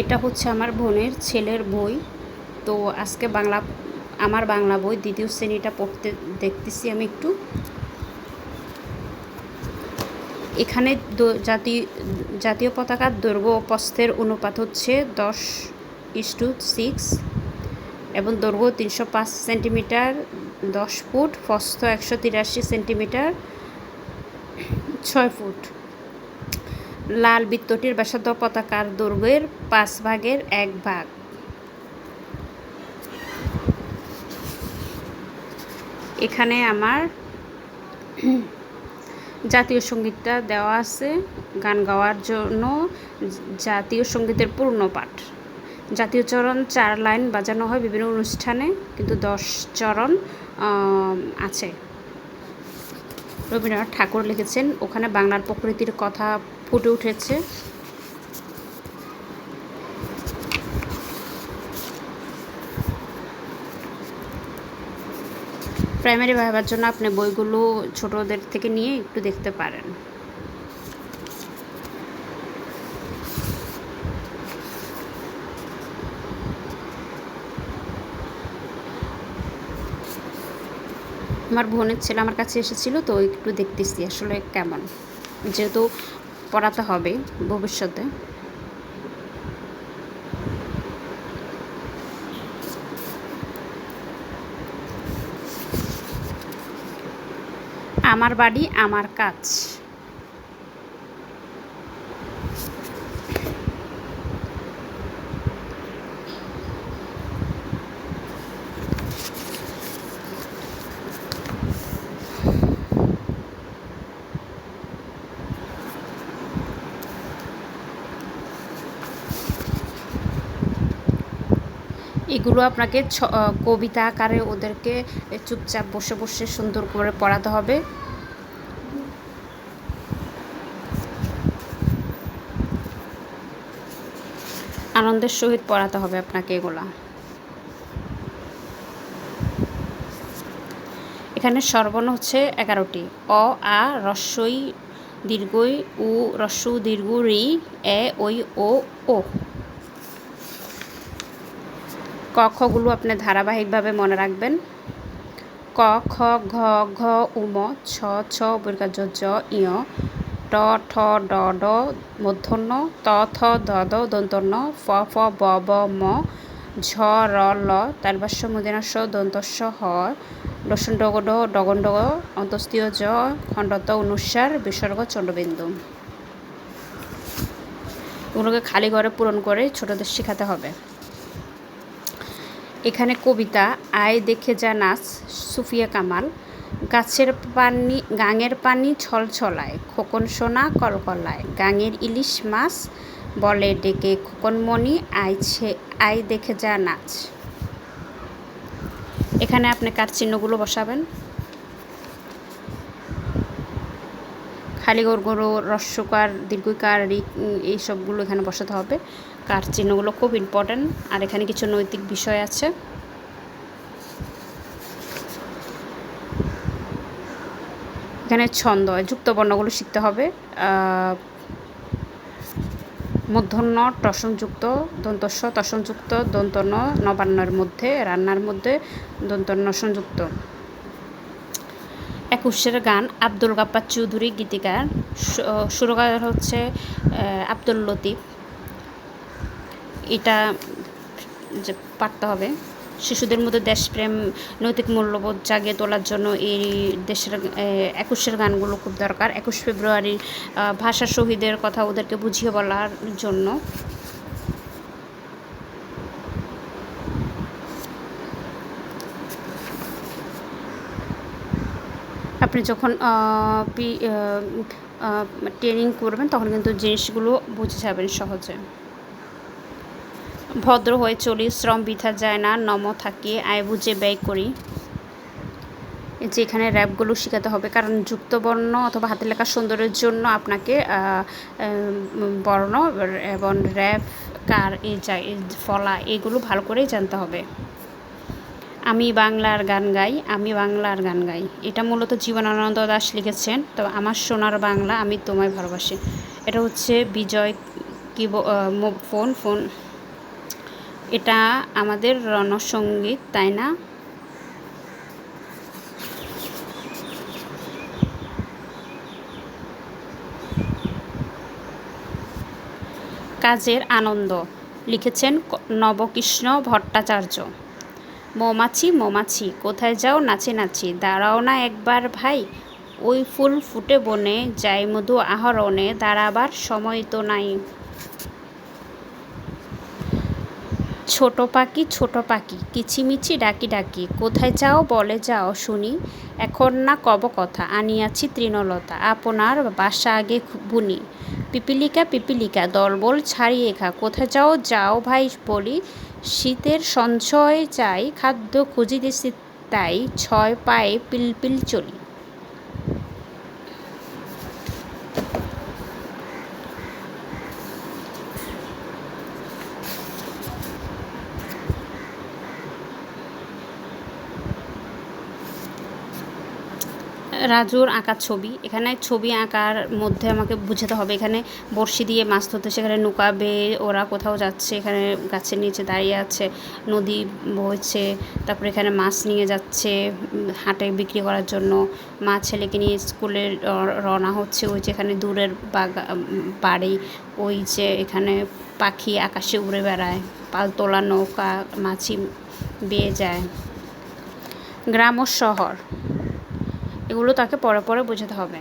এটা হচ্ছে আমার বোনের ছেলের বই। তো আজকে বাংলা, আমার বাংলা বই, দ্বিতীয় শ্রেণীটা পড়তে দেখতেছি আমি একটু। এখানে জাতীয় জাতীয় পতাকার দৈর্ঘ্য ও প্রস্থের অনুপাত হচ্ছে দশ ইস টু সিক্স এবং দৈর্ঘ্য তিনশো পাঁচ সেন্টিমিটার, দশ ফুট প্রস্থ একশো তিরাশি সেন্টিমিটার, ছয় ফুট। লাল বৃত্তটির ব্যাসার্ধ পতাকার দৈর্ঘ্যের পাঁচ ভাগের এক ভাগ। এখানে আমার জাতীয় সঙ্গীতটা দেওয়া আছে, গান গাওয়ার জন্য জাতীয় সঙ্গীতের পূর্ণ পাঠ। জাতীয় চরণ চার লাইন বাজানো হয় বিভিন্ন অনুষ্ঠানে, কিন্তু দশ চরণ আছে। রবীন্দ্রনাথ ঠাকুর লিখেছেন। ওখানে বাংলার প্রকৃতির কথা ফুটে উঠেছে। প্রাইমারি ভাবার জন্য আপনি বইগুলো ছোটদের থেকে নিয়ে একটু দেখতে পারেন। আমার বোনের ছেলে আমার কাছে এসেছিল, তো একটু দেখতেছি আসলে কেমন। যেহেতু পড়াতে হবে ভবিষ্যতে। আমার বাড়ি, আমার কাজ। এগুলো আপনাকে কবিতা আকারে ওদেরকে চুপচাপ বসে বসে সুন্দর করে পড়াতে হবে। আনন্দের সহিত পড়াতে হবে আপনাকে এগুলা। এখানে সর্বর্ণ হচ্ছে এগারোটি। অ, আ রস্বই দীর্ঘই, উ, রস্য, দীর্ঘ, রি, এ ওই ও ও। ক খগুলো আপনি ধারাবাহিকভাবে মনে রাখবেন। ক, খ, ঘ ঘ উম ছ ছ বর্গাজ জ ইয় ট, ঠ, ড ড মূর্ধন্য ত, থ, দ দ দন্তন্য ফ ফ, ব ব, ম, ঝ, র, ল তালবাস্য মুদিনাস্য দন্তস্য, হ লসন ডগ ড ডগন ডগ অন্তস্তীয় জ, খণ্ডত, অনুসার, বিসর্গ চন্দ্রবিন্দু এগুলোকে খালি ঘরে পূরণ করে ছোটদের শেখাতে হবে। এখানে কবিতা, আয় দেখে যা নাচ, সুফিয়া কামাল। গাছের পানি, গাঙের পানি ছলছলায়, খোকন সোনা কলকলায়। গাঙের ইলিশ মাছ বলে ডেকে খোকনমণি, আইছে, আয় দেখে যা নাচ। এখানে আপনি কার চিহ্নগুলো বসাবেন? খালি গড় গড়ো রস্যকার দীর্ঘকার, রিক এই সবগুলো এখানে বসাতে হবে। কার চিহ্নগুলো খুব ইম্পর্ট্যান্ট আর এখানে কিছু নৈতিক বিষয় আছে। এখানে ছন্দ যুক্ত বর্ণগুলো শিখতে হবে। মূর্ধন্য টসনযুক্ত দন্তস্ব তসনযুক্ত দন্তন্য নবান্নের মধ্যে, রান্নার মধ্যে দন্তন্য সংযুক্ত। একুশের গান, আব্দুল গাপ্পার চৌধুরী গীতিকার। সুরকার হচ্ছে আব্দুল লতিফ। এটা যে পারতে হবে। শিশুদের মধ্যে দেশপ্রেম, নৈতিক মূল্যবোধ জাগিয়ে তোলার জন্য এই দেশের একুশের গানগুলো খুব দরকার। একুশ ফেব্রুয়ারি ভাষা শহীদের কথা ওদেরকে বুঝিয়ে বলার জন্য। আপনি যখন ট্রেনিং করবেন, তখন কিন্তু জিনিসগুলো বুঝে যাবেন সহজে। ভদ্র হয়ে চলি, শ্রম বৃথা যায় না, নম থাকি, আয় বুঝে ব্যয় করি। এই যে এখানে র্যাপগুলো শেখাতে হবে, কারণ যুক্ত বর্ণ অথবা হাতের লেখা সুন্দরের জন্য আপনাকে বর্ণ এবং র্যাপ, কার এই ফলা, এগুলো ভালো করেই জানতে হবে। আমি বাংলার গান গাই, আমি বাংলার গান গাই। এটা মূলত জীবনানন্দ দাস লিখেছেন, তো আমার সোনার বাংলা আমি তোমায় ভালোবাসি। এটা হচ্ছে বিজয় কি ফোন ফোন এটা আমাদের রণসঙ্গীত, তাই না? কাজের আনন্দ, লিখেছেন নবকৃষ্ণ ভট্টাচার্য। মৌমাছি মৌমাছি, কোথায় যাও নাচে নাচি, দাঁড়াও না একবার ভাই, ওই ফুল ফুটে বনে, যাই মধু আহরণে, দাঁড়াবার সময় তো নাই। ছোট পাখি ছোট পাখি, কিচিমিচি, ডাকি ডাকি। কোথায় যাও, বলে যাও, শুনি। এখন না কব কথা, আনিয়াছি তৃণলতা, আপনার বাসা আগে বুনি। পিপিলিকা পিপিলিকা, দলবল ছাড়িয়ে খা কোথায় যাও যাও ভাই বলি। শীতের সঞ্চয় চাই, খাদ্য খুঁজিতেছি তাই, ছয় পায়ে পিলপিল চলি। রাজুর আঁকার ছবি। এখানে ছবি আঁকার মধ্যে আমাকে বুঝাতে হবে। এখানে বড়শি দিয়ে মাছ ধরতে, সেখানে নৌকা বেয়ে ওরা কোথাও যাচ্ছে, এখানে গাছের নিচে দাঁড়িয়ে আছে, নদী বইছে, তারপরে এখানে মাছ নিয়ে যাচ্ছে হাটে বিক্রি করার জন্য। মা ছেলেকে নিয়ে স্কুলে রওনা হচ্ছে ওই যে এখানে দূরের বাগা, বাড়ি, ওই যে এখানে পাখি আকাশে উড়ে বেড়ায় পালতোলা নৌকা মাছি বেয়ে যায়। গ্রাম ও শহর। এগুলো তাকে পরে পরে বোঝাতে হবে।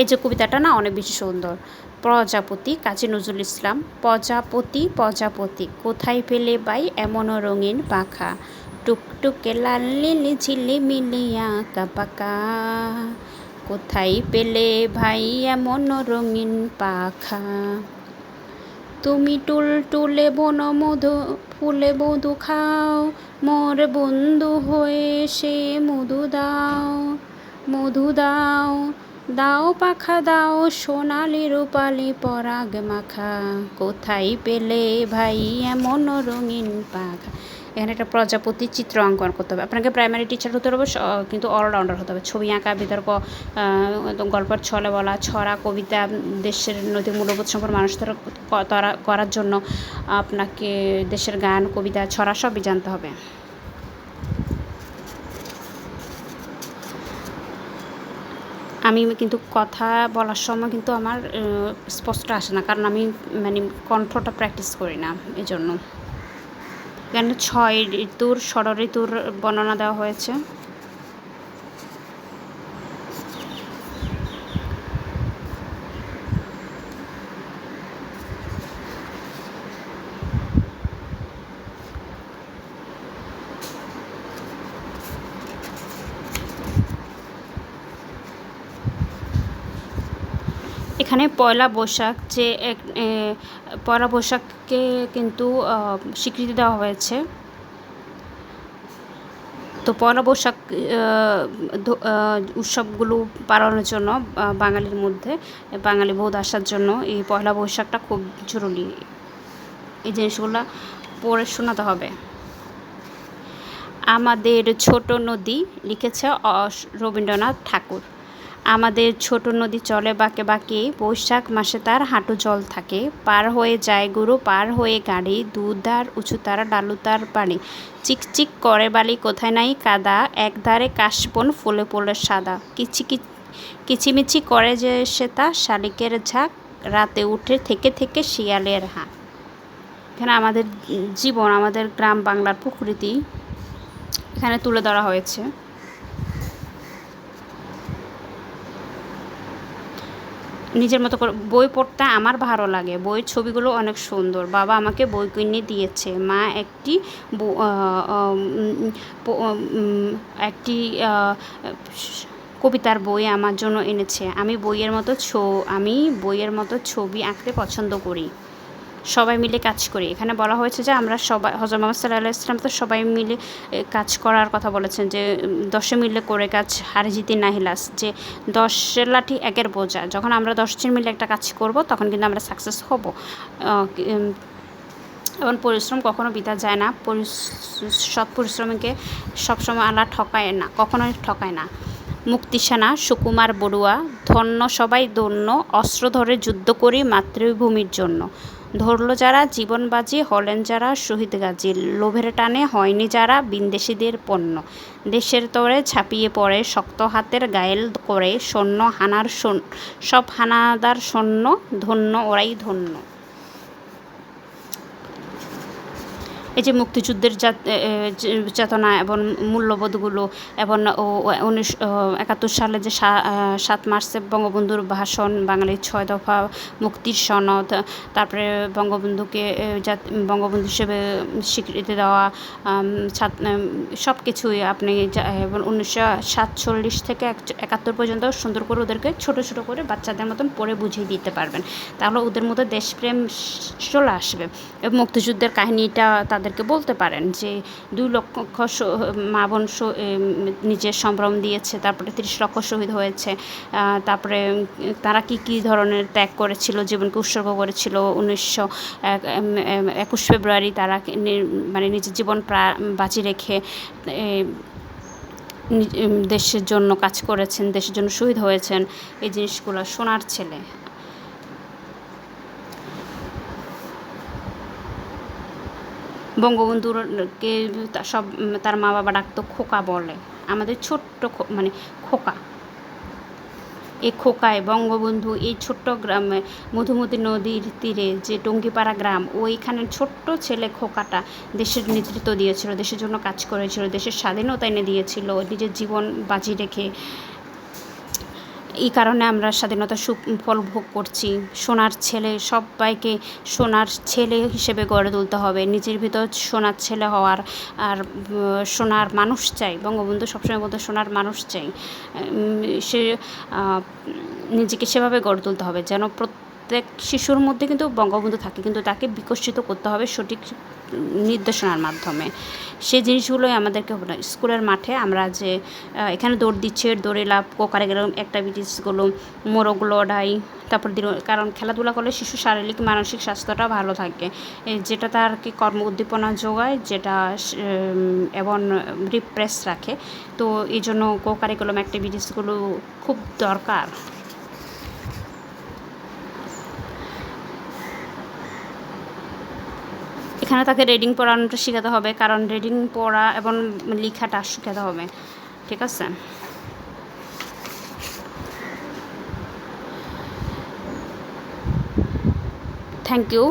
এই যে কবিতাটা না অনেক বেশি সুন্দর। প্রজাপতি কাজী নজরুল ইসলাম, প্রজাপতি প্রজাপতি, কোথায় পেলে বাই এমন রঙিন পাখা? টুকটুকে লাল লিলি ঝিলি মিলিয়া কাপাকা কোথায় পেলে ভাই এমন রঙিন পাখা? তুমি টুল টুলে বন মধু, ফুলে মধু খাও। মোর বন্ধু হয়ে সে মধু দাও। মধু দাও দাও পাখা দাও, সোনালি রূপালি পরাগ মাখা। কোথায় পেলে ভাই এমন রঙিন পাখা? এখানে একটা প্রজাপতির চিত্র অঙ্কন করতে হবে। আপনাকে প্রাইমারি টিচার হতে হবে কিন্তু অলরাউন্ডার হতে হবে। ছবি আঁকা, বিতর্ক গল্পের ছলে বলা, ছড়া, কবিতা, দেশের নৈতিক মূল্যবোধ সম্পর্কে মানুষ তারা করার জন্য আপনাকে দেশের গান, কবিতা, ছড়া সবই জানতে হবে। আমি কিন্তু কথা বলার সময় কিন্তু আমার স্পষ্ট আসে না, কারণ আমি মানে কণ্ঠটা প্র্যাকটিস করি না এই জন্য এখানে ছয় ঋতুর ষড় ঋতুর বর্ণনা দেওয়া হয়েছে। এখানে পয়লা বৈশাখ যে পয়লা বৈশাখকে কিন্তু স্বীকৃতি দেওয়া হয়েছে। তো পয়লা বৈশাখ উৎসবগুলো পালনের জন্য বাঙালির মধ্যে, বাঙালি বোধ আসার জন্য এই পয়লা বৈশাখটা খুব জরুরি। এই জিনিসগুলো পড়ে শোনাতে হবে। আমাদের ছোট নদী লিখেছে রবীন্দ্রনাথ ঠাকুর। আমাদের ছোট নদী চলে বাঁকে বাঁকে, বৈশাখ মাসে তার হাঁটু জল থাকে। পার হয়ে যায় গরু, পার হয়ে গাড়ি দুধার উঁচু তার ডালু তার পানি। চিকচিক করে বালি, কোথায় নাই কাদা, এক ধারে কাশবন ফুলে ফুলে সাদা। কিচি কিচিমিচি করে যে সে তা শালিকের ঝাঁক, রাতে উঠে থেকে থেকে শিয়ালের হাঁ এখানে আমাদের জীবন, আমাদের গ্রাম বাংলার প্রকৃতি এখানে তুলে ধরা হয়েছে। নিজের মতো করে, বই পড়তে আমার ভালো লাগে। বইয়ের ছবিগুলো অনেক সুন্দর। বাবা আমাকে বই কিনে দিয়েছে। মা একটি একটি কবিতার বই আমার জন্য এনেছে। আমি বইয়ের মতো ছো, আমি বইয়ের মতো ছবি আঁকতে পছন্দ করি। সবাই মিলে কাজ করি। এখানে বলা হয়েছে যে আমরা সবাই হজর মোহাম্মদ সাল্লাহ ইসলাম তো সবাই মিলে কাজ করার কথা বলেছেন যে দশে মিলে করে কাজ হারে জিতি নাহিলাস, যে দশের লাঠি একের বোঝা। যখন আমরা দশজন মিলে একটা কাজ করব, তখন কিন্তু আমরা সাকসেস হব। এবং পরিশ্রম কখনো বিতা যায় না। সৎ পরিশ্রমীকে সবসময় আল্লাহ ঠকায় না, কখনোই ঠকায় না। মুক্তিসেনা, সুকুমার বড়ুয়া, ধন্য সবাই দন্য অস্ত্র ধরে যুদ্ধ করি মাতৃভূমির জন্য। ধরল যারা জীবন বাজি, হলেন যারা শহীদ গাজী। লোভের টানে হয়নি যারা বিন্দেশিদের পণ্য। দেশের তরে ছাপিয়ে পড়ে শক্ত হাতের গায়েল করে সৈন্য, হানার সব হানাদার সৈন্য, ধন্য, ওরাই ধন্য। এই যে মুক্তিযুদ্ধের চেতনা এবং মূল্যবোধগুলো এবং উনিশ একাত্তর সালে যে সাত মার্চে বঙ্গবন্ধুর ভাষণ, বাঙালির ছয় দফা মুক্তির সনদ, তারপরে বঙ্গবন্ধুকে বঙ্গবন্ধু হিসেবে স্বীকৃতি দেওয়া সব কিছুই আপনি উনিশশো সাতচল্লিশ থেকে এক- একাত্তর পর্যন্ত সুন্দর করে ওদেরকে ছোট ছোট করে বাচ্চাদের মতন পড়ে বুঝিয়ে দিতে পারবেন। তাহলে ওদের মধ্যে দেশপ্রেম চলে আসবে। মুক্তিযুদ্ধের কাহিনীটা তাদেরকে বলতে পারেন যে দুই লক্ষ মা বোন নিজের সম্ভ্রম দিয়েছে, তারপরে তিরিশ লক্ষ শহীদ হয়েছে তারপরে তারা কি কি ধরনের ত্যাগ করেছিল, জীবনকে উৎসর্গ করেছিল, উনিশশো একুশ ফেব্রুয়ারি তারা মানে নিজের জীবন প্রা- বাজি রেখে দেশের জন্য কাজ করেছেন, দেশের জন্য শহীদ হয়েছেন, এই জিনিসগুলো সোনার ছেলে। বঙ্গবন্ধুরকে সব তার মা বাবা ডাকতো খোকা বলে। আমাদের ছোট্ট মানে খোকা। এই খোকায় বঙ্গবন্ধু এই ছোট্ট গ্রামে মধুমতি নদীর তীরে যে টঙ্গিপাড়া গ্রাম ওইখানের ছোট্ট ছেলে খোকাটা দেশের নেতৃত্ব দিয়েছিল, দেশের জন্য কাজ করেছিল, দেশের স্বাধীনতা এনে দিয়েছিল, নিজের জীবন বাজি রেখে এই কারণে আমরা স্বাধীনতা সুফল ভোগ করছি। সোনার ছেলে, সবাইকে সোনার ছেলে হিসেবে গড়ে তুলতে হবে। নিজের ভিতর সোনার ছেলে হওয়ার আর সোনার মানুষ চাই। বঙ্গবন্ধু সবসময় বলতে, সোনার মানুষ চাই। সে নিজেকে সেভাবে গড়ে তুলতে হবে। যেন প্রত্যেক শিশুর মধ্যে কিন্তু বঙ্গবন্ধু থাকে, কিন্তু তাকে বিকশিত করতে হবে সঠিক নির্দেশনার মাধ্যমে। সেই জিনিসগুলোই আমাদেরকে স্কুলের মাঠে আমরা যে এখানে দৌড় দিচ্ছে, দৌড়ে লাভ কোকারে গেলাম অ্যাক্টিভিটিসগুলো মোরগ লড়াই, তারপর দিন- কারণ খেলাধুলা করলে শিশু শারীরিক, মানসিক স্বাস্থ্যটা ভালো থাকে। যেটা তার কি কর্ম উদ্দীপনা যোগায়, যেটা এবং রিপ্রেস রাখে। তো এই জন্য কো কারিকুলাম অ্যাক্টিভিটিসগুলো খুব দরকার। এখানে তাকে রেডিং পড়ানোটা শেখাতে হবে, কারণ রেডিং পড়া এবং লেখাটা শেখাতে হবে, ঠিক আছে? Thank you